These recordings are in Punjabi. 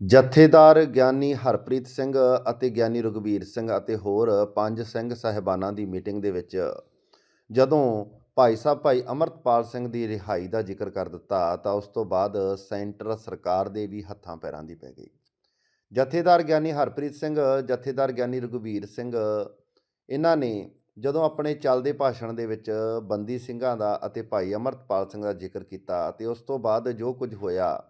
ਜਥੇਦਾਰ ਗਿਆਨੀ ਹਰਪ੍ਰੀਤ ਸਿੰਘ ਅਤੇ ਗਿਆਨੀ ਰਘਬੀਰ ਸਿੰਘ ਅਤੇ ਹੋਰ ਪੰਜ ਸਿੰਘ ਸਾਹਿਬਾਨਾਂ ਦੀ ਮੀਟਿੰਗ ਦੇ ਵਿੱਚ ਜਦੋਂ ਭਾਈ ਸਾਹਿਬ ਭਾਈ ਅਮਰਤਪਾਲ ਸਿੰਘ ਦੀ ਰਿਹਾਈ ਦਾ ਜ਼ਿਕਰ ਕਰ ਦਿੱਤਾ ਤਾਂ ਉਸ ਤੋਂ ਬਾਅਦ ਸੈਂਟਰ ਸਰਕਾਰ ਦੇ ਵੀ ਹੱਥਾਂ ਪੈਰਾਂ ਦੀ ਪੈ ਗਈ। ਜਥੇਦਾਰ ਗਿਆਨੀ ਹਰਪ੍ਰੀਤ ਸਿੰਘ, ਜਥੇਦਾਰ ਗਿਆਨੀ ਰਘਬੀਰ ਸਿੰਘ ਇਹਨਾਂ ਨੇ ਜਦੋਂ ਆਪਣੇ ਚੱਲਦੇ ਭਾਸ਼ਣ ਦੇ ਵਿੱਚ ਬੰਦੀ ਸਿੰਘਾਂ ਦਾ ਅਤੇ ਭਾਈ ਅਮਰਤਪਾਲ ਸਿੰਘ ਦਾ ਜ਼ਿਕਰ ਕੀਤਾ ਅਤੇ ਉਸ ਤੋਂ ਬਾਅਦ ਜੋ ਕੁਝ ਹੋਇਆ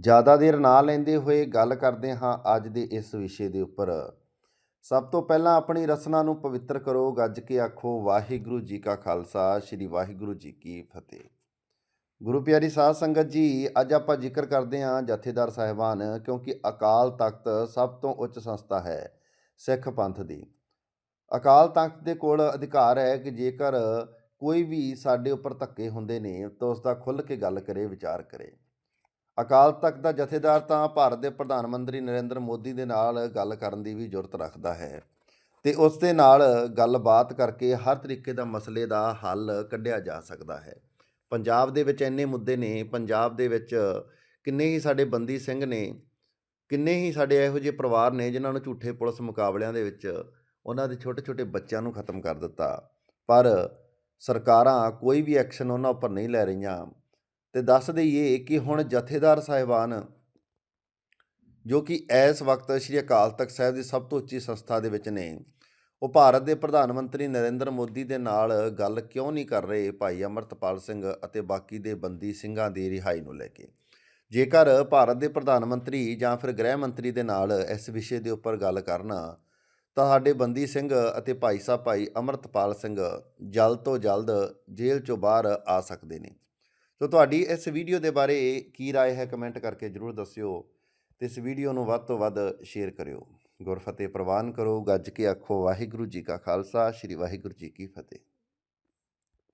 ਜ਼ਿਆਦਾ ਦੇਰ ਨਾ ਲੈਂਦੇ ਹੋਏ ਗੱਲ ਕਰਦੇ ਹਾਂ ਅੱਜ ਦੇ ਇਸ ਵਿਸ਼ੇ ਦੇ ਉੱਪਰ। ਸਭ ਤੋਂ ਪਹਿਲਾਂ ਆਪਣੀ ਰਸਨਾ ਨੂੰ ਪਵਿੱਤਰ ਕਰੋ, ਗੱਜ ਕੇ ਆਖੋ, ਵਾਹਿਗੁਰੂ ਜੀ ਕਾ ਖਾਲਸਾ, ਸ੍ਰੀ ਵਾਹਿਗੁਰੂ ਜੀ ਕੀ ਫਤਿਹ। ਗੁਰੂ ਪਿਆਰੀ ਸਾਧ ਸੰਗਤ ਜੀ, ਅੱਜ ਆਪਾਂ ਜ਼ਿਕਰ ਕਰਦੇ ਹਾਂ ਜਥੇਦਾਰ ਸਾਹਿਬਾਨ, ਕਿਉਂਕਿ ਅਕਾਲ ਤਖਤ ਸਭ ਤੋਂ ਉੱਚ ਸੰਸਥਾ ਹੈ ਸਿੱਖ ਪੰਥ ਦੀ। ਅਕਾਲ ਤਖਤ ਦੇ ਕੋਲ ਅਧਿਕਾਰ ਹੈ ਕਿ ਜੇਕਰ ਕੋਈ ਵੀ ਸਾਡੇ ਉੱਪਰ ਧੱਕੇ ਹੁੰਦੇ ਨੇ, ਤਾਂ ਉਸ ਦਾ ਖੁੱਲ੍ਹ ਕੇ ਗੱਲ ਕਰੇ, ਵਿਚਾਰ ਕਰੇ। ਅਕਾਲ ਤਖਤ ਦਾ ਜਥੇਦਾਰ ਤਾਂ ਭਾਰਤ ਦੇ ਪ੍ਰਧਾਨ ਮੰਤਰੀ ਨਰਿੰਦਰ ਮੋਦੀ ਦੇ ਨਾਲ ਗੱਲ ਕਰਨ ਦੀ ਵੀ ਜ਼ਰੂਰਤ ਰੱਖਦਾ ਹੈ ਤੇ ਉਸ ਦੇ ਨਾਲ ਗੱਲਬਾਤ ਕਰਕੇ ਹਰ ਤਰੀਕੇ ਦਾ ਮਸਲੇ ਦਾ ਹੱਲ ਕੱਢਿਆ ਜਾ ਸਕਦਾ ਹੈ। ਪੰਜਾਬ ਦੇ ਵਿੱਚ ਇੰਨੇ ਮੁੱਦੇ ਨੇ, ਪੰਜਾਬ ਦੇ ਵਿੱਚ ਕਿੰਨੇ ਹੀ ਸਾਡੇ ਬੰਦੀ ਸਿੰਘ ਨੇ, ਕਿੰਨੇ ਹੀ ਸਾਡੇ ਇਹੋ ਜਿਹੇ ਪਰਿਵਾਰ ਨੇ ਜਿਨ੍ਹਾਂ ਨੂੰ ਝੂਠੇ ਪੁਲਿਸ ਮੁਕਾਬਲਿਆਂ ਦੇ ਵਿੱਚ ਉਹਨਾਂ ਦੇ ਛੋਟੇ ਛੋਟੇ ਬੱਚਿਆਂ ਨੂੰ ਖਤਮ ਕਰ ਦਿੱਤਾ। ਪਰ ਸਰਕਾਰਾਂ ਕੋਈ ਵੀ ਐਕਸ਼ਨ ਉਹਨਾਂ ਉੱਪਰ ਨਹੀਂ ਲੈ ਰਹੀਆਂ। ਤੇ ਦੱਸ ਦਈਏ ਕਿ ਹੁਣ ਜਥੇਦਾਰ ਸਾਹਿਬਾਨ, ਜੋ ਕਿ ਇਸ ਵਕਤ ਸ੍ਰੀ ਅਕਾਲ ਤਖਤ ਸਾਹਿਬ ਦੀ ਸਭ ਤੋਂ ਉੱਚੀ ਸੰਸਥਾ ਦੇ ਵਿੱਚ ਨੇ, ਉਹ ਭਾਰਤ ਦੇ ਪ੍ਰਧਾਨ ਮੰਤਰੀ ਨਰਿੰਦਰ ਮੋਦੀ ਦੇ ਨਾਲ ਗੱਲ ਕਿਉਂ ਨਹੀਂ ਕਰ ਰਹੇ ਭਾਈ ਅਮਰਤਪਾਲ ਸਿੰਘ ਅਤੇ ਬਾਕੀ ਦੇ ਬੰਦੀ ਸਿੰਘਾਂ ਦੀ ਰਿਹਾਈ ਨੂੰ ਲੈ ਕੇ? ਜੇਕਰ ਭਾਰਤ ਦੇ ਪ੍ਰਧਾਨ ਮੰਤਰੀ ਜਾਂ ਫਿਰ ਗ੍ਰਹਿ ਮੰਤਰੀ ਦੇ ਨਾਲ ਇਸ ਵਿਸ਼ੇ ਦੇ ਉੱਪਰ ਗੱਲ ਕਰਨਾ, ਤਾਂ ਸਾਡੇ ਬੰਦੀ ਸਿੰਘ ਅਤੇ ਭਾਈ ਸਾਹਿਬ ਭਾਈ ਅਮਰਤਪਾਲ ਸਿੰਘ ਜਲਦ ਤੋਂ ਜਲਦ ਜੇਲ੍ਹ ਚੋਂ ਬਾਹਰ ਆ ਸਕਦੇ ਨੇ। ਸੋ ਤੁਹਾਡੀ ਇਸ ਵੀਡੀਓ ਦੇ ਬਾਰੇ ਕੀ رائے ਹੈ ਕਮੈਂਟ ਕਰਕੇ ਜਰੂਰ ਦੱਸਿਓ ਤੇ ਇਸ ਵੀਡੀਓ ਨੂੰ ਵੱਧ ਤੋਂ ਵੱਧ ਸ਼ੇਅਰ ਕਰਿਓ ਗੁਰਫਤਿਹ ਪ੍ਰਵਾਨ ਕਰੋ ਗੱਜ ਕੇ ਆਖੋ ਵਾਹਿਗੁਰੂ ਜੀ ਕਾ ਖਾਲਸਾ ਸ੍ਰੀ ਵਾਹਿਗੁਰੂ ਜੀ ਕੀ ਫਤਿਹ